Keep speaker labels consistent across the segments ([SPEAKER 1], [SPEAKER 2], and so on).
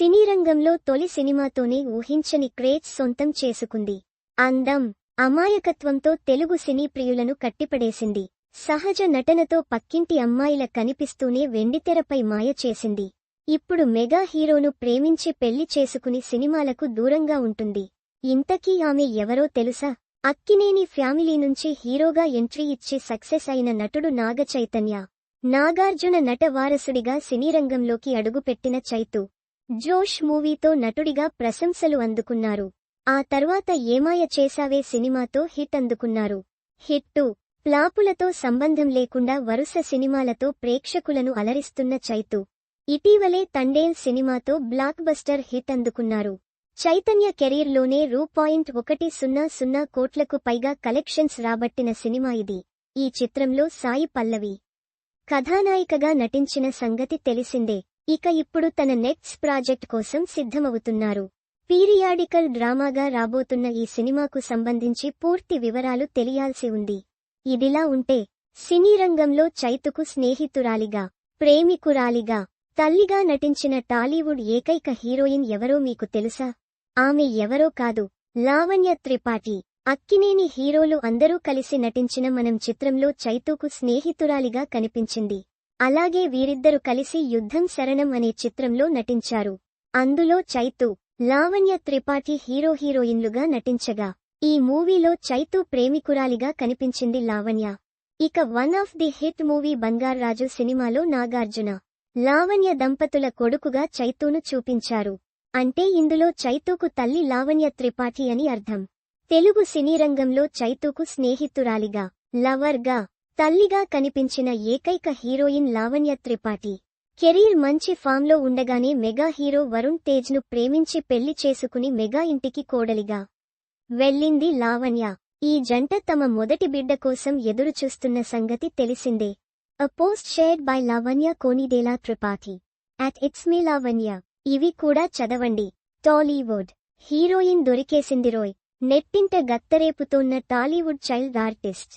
[SPEAKER 1] సినీ రంగంలో తొలి సినిమాతోనే ఊహించని క్రేజ్ సొంతం చేసుకుంది. అందం అమాయకత్వంతో తెలుగు సినీ ప్రియులను కట్టిపడేసింది. సహజ నటనతో పక్కింటి అమ్మాయిల కనిపిస్తూనే వెండితెరపై మాయ చేసింది. ఇప్పుడు మెగా హీరోను ప్రేమించి పెళ్ళి చేసుకుని సినిమాలకు దూరంగా ఉంటుంది. ఇంతకీ ఆమె ఎవరో తెలుసా? అక్కినేని ఫ్యామిలీ నుంచి హీరోగా ఎంట్రీ ఇచ్చి సక్సెస్ అయిన నటుడు నాగ చైతన్య. నాగార్జున నట వారసుడిగా సినీరంగంలోకి అడుగుపెట్టిన చైతు. జోష్ మూవీతో నటుడిగా ప్రశంసలు అందుకున్నారు. ఆ తర్వాత ఏమాయ చేసావే సినిమాతో హిట్ అందుకున్నారు. హిట్టు ప్లాపులతో సంబంధం లేకుండా వరుస సినిమాలతో ప్రేక్షకులను అలరిస్తున్న చైతు. ఇటీవలే తండేల్ సినిమాతో బ్లాక్ బస్టర్ హిట్ అందుకున్నారు. చైతన్య కెరీర్లోనే రూ పాయింట్ ఒకటి సున్నా సున్నా కోట్లకు పైగా కలెక్షన్స్ రాబట్టిన సినిమా ఇది. ఈ చిత్రంలో సాయి పల్లవి కథానాయికగా నటించిన సంగతి తెలిసిందే. ఇక ఇప్పుడు తన నెక్స్ట్ ప్రాజెక్ట్ కోసం సిద్ధమవుతున్నారు. పీరియాడికల్ డ్రామాగా రాబోతున్న ఈ సినిమాకు సంబంధించి పూర్తి వివరాలు తెలియాల్సి ఉంది. ఇదిలా ఉంటే సినీ రంగంలో చైతుకు స్నేహితురాలిగా ప్రేమికురాలిగా తల్లిగా నటించిన టాలీవుడ్ ఏకైక హీరోయిన్ ఎవరో మీకు తెలుసా? ఆమె ఎవరో కాదు లావణ్య త్రిపాఠి. అక్కినేని హీరోలు అందరూ కలిసి నటించిన మనం చిత్రంలో చైతూకు స్నేహితురాలిగా కనిపించింది. అలాగే వీరిద్దరు కలిసి యుద్ధం శరణం అనే చిత్రంలో నటించారు. అందులో చైతూ లావణ్య త్రిపాఠి హీరో హీరోయిన్లుగా నటించగా ఈ మూవీలో చైతూ ప్రేమికురాలిగా కనిపించింది లావణ్య. ఇక one of the hit movie Bangarraju సినిమాలో నాగార్జున. లావణ్య దంపతుల కొడుకుగా చైతూను చూపించారు. అంటే ఇందులో చైతూకు తల్లి లావణ్య త్రిపాఠి అని అర్థం. తెలుగు సినీ రంగంలో చైతూకు స్నేహితురాలిగా లవర్గా తల్లిగా కనిపించిన ఏకైక హీరోయిన్ లావణ్య త్రిపాఠి. కెరీర్ మంచి ఫామ్లో ఉండగానే మెగా హీరో వరుణ్ తేజ్ను ప్రేమించి పెళ్ళి చేసుకుని మెగా ఇంటికి కోడలిగా వెళ్ళింది లావణ్య. ఈ జంట తమ మొదటి బిడ్డ కోసం ఎదురుచూస్తున్న సంగతి తెలిసిందే. A post shared by Lavanya Konidela Tripathi. At it's me Lavanya. ఇవి కూడా చదవండి. టాలీవుడ్ హీరోయిన్ దొరికేసింది రోయ్. నెట్టింట గత్తరేపుతోన్న టాలీవుడ్ చైల్డ్ ఆర్టిస్ట్.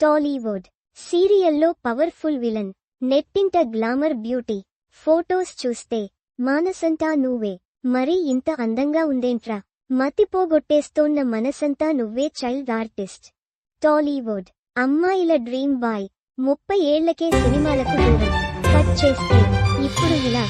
[SPEAKER 1] టాలీవుడ్ సీరియల్లో పవర్ఫుల్ విలన్ నెట్టింట గ్లామర్ బ్యూటీ ఫోటోస్ చూస్తే మానసంతా నువ్వే మరీ ఇంత అందంగా ఉందేంట్రా మతిపోగొట్టేస్తోన్న మనసంతా నువ్వే చైల్డ్ ఆర్టిస్ట్. టాలీవుడ్ అమ్మాయిల డ్రీమ్ బాయ్ ముప్పై ఏళ్ళకే సినిమాలకు దూరం కట్ చేస్తే ఇప్పుడు ఇలా